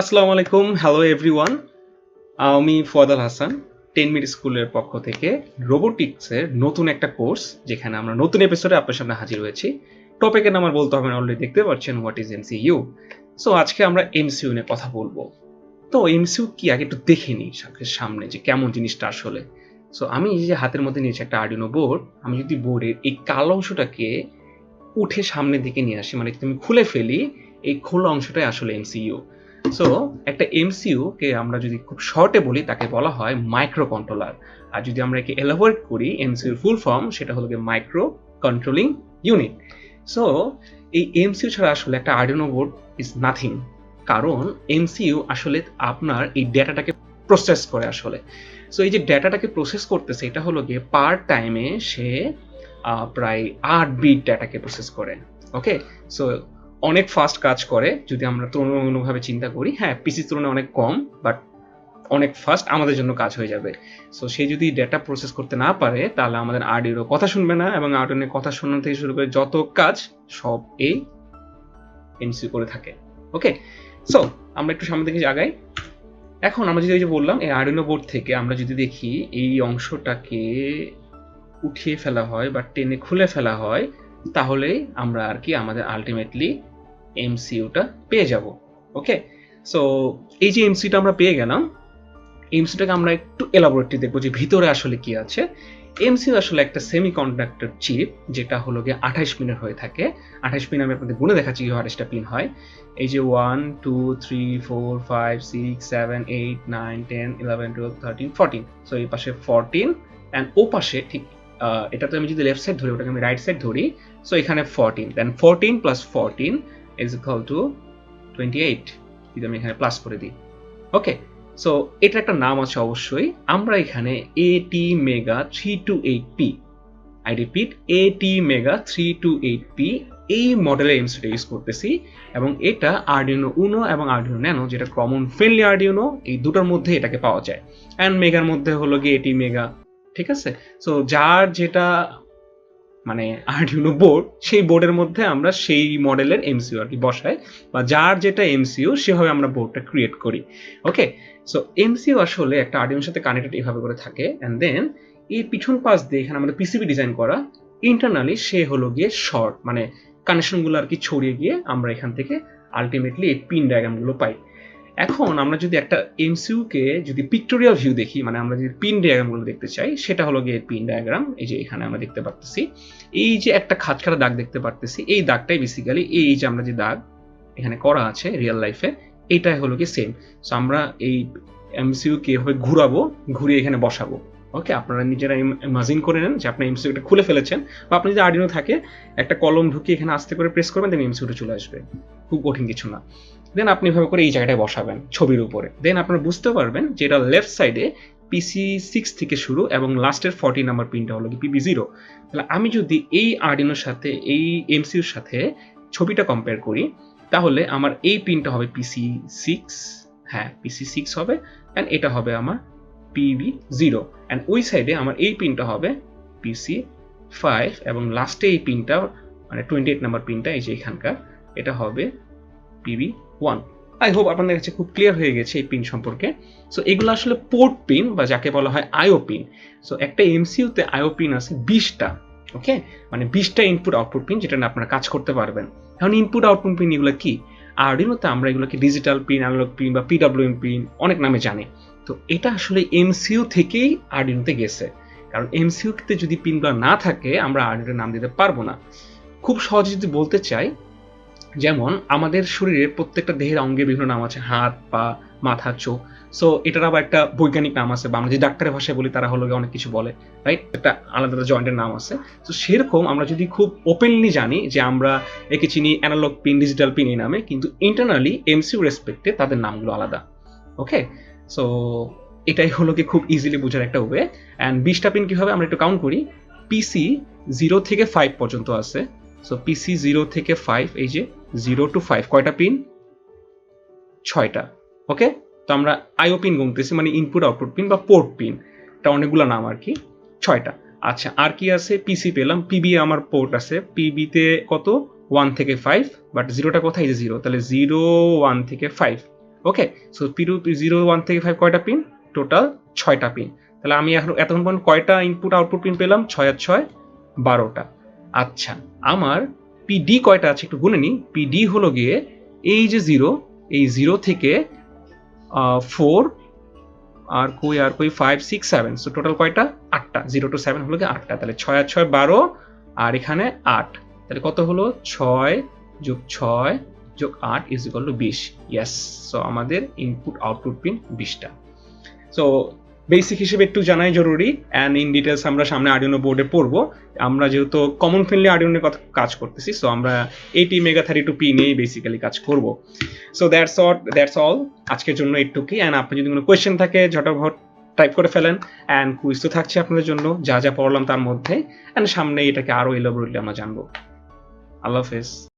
আসসালামু আলাইকুম hello everyone আমি ফয়দাল হাসান টেন মিনিট স্কুলের পক্ষ থেকে রোবোটিক্সের নতুন একটা কোর্স যেখানে আমরা নতুন এপিসোডে আপনার সামনে হাজির হয়েছি। টপিকের নাম আর বলতে হবে না অলরেডি দেখতে পাচ্ছেন হোয়াট ইজ এমসিইউ সো আজকে আমরা এমসিইউ নিয়ে কথা বলব। তো এমসিইউ কি, আগে একটু দেখে নিই সামনে যে কেমন জিনিসটা আসলে। সো আমি এই যে হাতের মধ্যে নিয়েছি একটা আর্ডিনো বোর্ড আমি যদি বোর্ডের এই কালো অংশটাকে উঠে সামনের দিকে নিয়ে আসি মানে তুমি খুলে ফেলি, এই খোলা অংশটাই আসলে এমসিইউ সো একটা এমসিইউ কে আমরা যদি খুব শর্টে বলি, তাকে বলা হয় মাইক্রো কন্ট্রোলার আর যদি আমরা একে এলাবোরেট করি এমসিইউর ফুল ফর্ম সেটা হলো মাইক্রো কন্ট্রোলিং ইউনিট সো এই এমসিইউ ছাড়া আসলে একটা আর্ডিনো বোর্ড ইজ নাথিং কারণ এমসিইউ আসলে আপনার এই ডেটাটাকে প্রসেস করে আসলে। সো এই যে ডেটাটাকে প্রসেস করতেছে, এটা হলো গিয়ে পার টাইমে সে প্রায় আট বিট ডেটাকে প্রসেস করে। ওকে সো অনেক ফাস্ট কাজ করে, যদি আমরা তুলনামূলকভাবে চিন্তা করি হ্যাঁ পিসির তুলনায় অনেক কম বাট অনেক ফাস্ট আমাদের জন্য কাজ হয়ে যাবে। সো সে যদি ডেটা প্রসেস করতে না পারে, তাহলে আমাদের আর্ডিওর কথা শুনবে না এবং আর্ডিওর কথা শোনানো থেকে শুরু করে যত কাজ, সব এই এমসিউ করে থাকে। ওকে সো আমরা একটু সামনে দিকে আগাই। এখন আমরা যদি ওই যে বললাম, এই আর্ডিনো বোর্ড থেকে আমরা যদি দেখি, এই অংশটাকে উঠিয়ে ফেলা হয় বা টেনে খুলে ফেলা হয়, তাহলে আমরা আর কি আমাদের আলটিমেটলি এমসিইউটা পেয়ে যাব ওকে সো এই যে এমসিটা আমরা পেয়ে গেলাম এমসিটাকে আমরা একটু এলাবোরেটলি দেখব যে ভিতরে আসলে কি আছে। এমসিউ আসলে একটা সেমি কন্ডাক্টর চিপ যেটা হলো গিয়ে আঠাইশ পিনের হয়ে থাকে। আঠাইশ পিন আমি আপনাদের গুনে দেখাচ্ছি কি আঠাইশটা পিন হয়। এই যে one two three four five six seven eight nine ten eleven twelve thirteen fourteen so এই পাশে ফোরটিন অ্যান্ড ও পাশে ঠিক আহ, এটাতে আমি যদি লেফট সাইড ধরি ওটাকে আমি রাইট সাইড ধরি সো এখানে fourteen then fourteen plus fourteen is equal to twenty eight যদি আমি এখানে প্লাস করে দিই। ওকে সো এটার একটা নাম আছে অবশ্যই। আমরা এখানে এটি mega three two eight P I repeat এটি mega three two eight P এই মডেলের এমসিটা ইউজ করতেছি। এবং এটা আর্ডিনো উনো এবং আর্ডিনো ন্যানো যেটা কমন ফ্রেন্ডলি আর্ডিনো এই দুটোর মধ্যে এটাকে পাওয়া যায়। অ্যান্ড মেগার মধ্যে হলো গিয়ে এটি মেগা ঠিক আছে? সো যার যেটা মানে আর্ডিনো বোর্ড সেই বোর্ডের মধ্যে আমরা সেই মডেলের এমসিউ আর কি বসাই বা যার যেটা এমসিউ সেভাবে আমরা বোর্ডটা ক্রিয়েট করি। ওকে সো এমসিউ আসলে একটা আর্ডিনোর সাথে কানেক্টেড এইভাবে করে থাকে অ্যান্ড দেন এই পিছন পাশ দিয়ে এখানে আমাদের পিসিবি ডিজাইন করা ইন্টারনালি সে হলো গিয়ে শর্ট মানে কানেকশনগুলো আর কি ছড়িয়ে গিয়ে আমরা এখান থেকে আলটিমেটলি এই পিন ডায়াগ্রামগুলো পাই। এখন আমরা যদি একটা এমসিউ কে যদি পিক্টোরিয়াল ভিউ দেখি মানে আমরা যদি পিন ডায়াগ্রামগুলো দেখতে চাই, সেটা হলো গিয়ে পিন ডায়াগ্রাম এই যে এখানে আমরা দেখতে পারতেছি। এই যে একটা খাঁচখাটা দাগ দেখতে পারতেছি, এই দাগটাই বেসিক্যালি এই যে আমরা যে দাগ এখানে করা আছে রিয়েল লাইফে এটাই হলো কি সেম সো আমরা এই এমসিউ কে এভাবে ঘুরাবো, ঘুরিয়ে এখানে বসাবো। ওকে আপনারা নিজেরা ইমাজিন করে নেন যে আপনার এমসিউটা খুলে ফেলেছেন, বা আপনি যদি আর্ডিনো থাকে, একটা কলম ঢুকিয়ে এখানে আস্তে করে প্রেস করবেন দেন এমসিউটা চলে আসবে। খুব কঠিন কিছু না। দেন আপনি এভাবে করে এই জায়গাটায় বসাবেন ছবির উপরে। দেন আপনারা বুঝতে পারবেন যে এটা লেফট সাইডে পিসি সিক্স থেকে শুরু এবং লাস্টের ফর্টি নাম্বার পিনটা হলো কি পিবি জিরো তাহলে আমি যদি এই আর্ডিনোর সাথে, এই এমসিউর সাথে ছবিটা কম্পেয়ার করি, তাহলে আমার এই পিনটা হবে পিসি সিক্স হ্যাঁ পিসি সিক্স হবে অ্যান্ড এটা হবে আমার পিবি জিরো অ্যান্ড ওই সাইডে আমার এই পিনটা হবে পিসি ফাইভ এবং লাস্টে এই পিনটা মানে টোয়েন্টি এইট নাম্বার পিনটা এই যে এখানকার, এটা হবে পিবি ওয়ান আই হোপ আপনাদের কাছে খুব ক্লিয়ার হয়ে গেছে এই পিন সম্পর্কে। সো এগুলো আসলে পোর্ট পিন বা যাকে বলা হয় আইও পিন সো একটা এমসিউতে আইও পিন আছে বিশটা ওকে মানে বিশটা ইনপুট আউটপুট পিন যেটা আপনারা কাজ করতে পারবেন। এখন ইনপুট আউটপুট পিন এগুলো কি? আর্ডিনোতে আমরা এগুলোকে ডিজিটাল পিন অ্যানালগ পিন বা পিডাব্লিউএম পিন অনেক নামে জানি। তো এটা আসলে এমসিউ থেকেই আর্ডিনোতে গেছে। কারণ এমসিউতে যদি পিনগুলো না থাকে, আমরা আর্ডিনোর নাম দিতে পারব না। খুব সহজে যদি বলতে চাই যেমন আমাদের শরীরের প্রত্যেকটা দেহের অঙ্গে বিভিন্ন নাম আছে, হাত, পা, মাথা, চোখ। সো এটার আবার একটা বৈজ্ঞানিক নাম আছে, বা আমরা ডাক্তারের ভাষায় বলি, তারা হলো অনেক কিছু বলে রাইট একটা আলাদা আলাদা জয়েন্টের নাম আছে। তো সেরকম আমরা যদি খুব ওপেনলি জানি যে আমরা একে চিনি অ্যানালগ পিন ডিজিটাল পিন এই নামে, কিন্তু ইন্টারনালি এমসিউ রেসপেক্টে তাদের নামগুলো আলাদা ওকে সো এটাই হলো কি খুব ইজিলি বোঝার একটা ওয়ে অ্যান্ড বিশটা পিন কীভাবে আমরা একটু কাউন্ট করি? পিসি জিরো থেকে ফাইভ পর্যন্ত আছে। সো পিসি জিরো থেকে ফাইভ এই যে জিরো টু ফাইভ কয়টা পিন ছয়টা ওকে তো আমরা আইও পিন গুনতেছি মানে ইনপুট আউটপুট পিন বা পোর্ট পিন এটা অনেকগুলো নাম আর কি, ছয়টা। আচ্ছা আর কি আছে? পিসি পেলাম পিবি আমার পোর্ট আছে পিবিতে কত? ওয়ান থেকে ফাইভ বাট জিরোটা কোথায়? যে জিরো তাহলে জিরো ওয়ান থেকে five okay so P two zero one থেকে ফাইভ কয়টা পিন টোটাল ছয়টা পিন তাহলে আমি এখন এতক্ষণ পর্যন্ত কয়টা ইনপুট আউটপুট পিন পেলাম? ছয় আর ছয়, বারোটা। আচ্ছা আমার পিডি কয়টা আছে একটু গুনে নিই পিডি হলো গিয়ে এই যে জিরো এই জিরো থেকে ফোর আর কই আর কই five six seven so total কয়টা? আটটা। জিরো টু সেভেন হলো গিয়ে আটটা। তাহলে ছয় আর ছয় বারো, আর এখানে আট। তাহলে কত হলো? ছয় যোগ ছয় যোগ আট ইজ ইকাল টু বিশ। ইয়াস সো আমাদের ইনপুট আউটপুট পিন বিশটা। সো বেসিক হিসেবে একটু জানাই জরুরি অ্যান্ড ইন ডিটেলস আমরা সামনে আর্ডিনো বোর্ডে পড়ব। আমরা যেহেতু কমন ফ্রেন্ডলি আর্ডিনোর কথা কাজ করতেছি সো আমরা AT mega thirty two P নিয়েই বেসিক্যালি কাজ করব। So that's all that's all আজকের জন্য একটুকুই অ্যান্ড আপনি যদি কোনো কোয়েশ্চেন থাকে, ঝটাফট টাইপ করে ফেলেন অ্যান্ড কুইজ তো থাকছে আপনাদের জন্য, যা যা পড়লাম তার মধ্যে অ্যান্ড সামনে এটাকে আরও এলোবরেটলি আমরা জানব। আল্লাহ হাফেজ।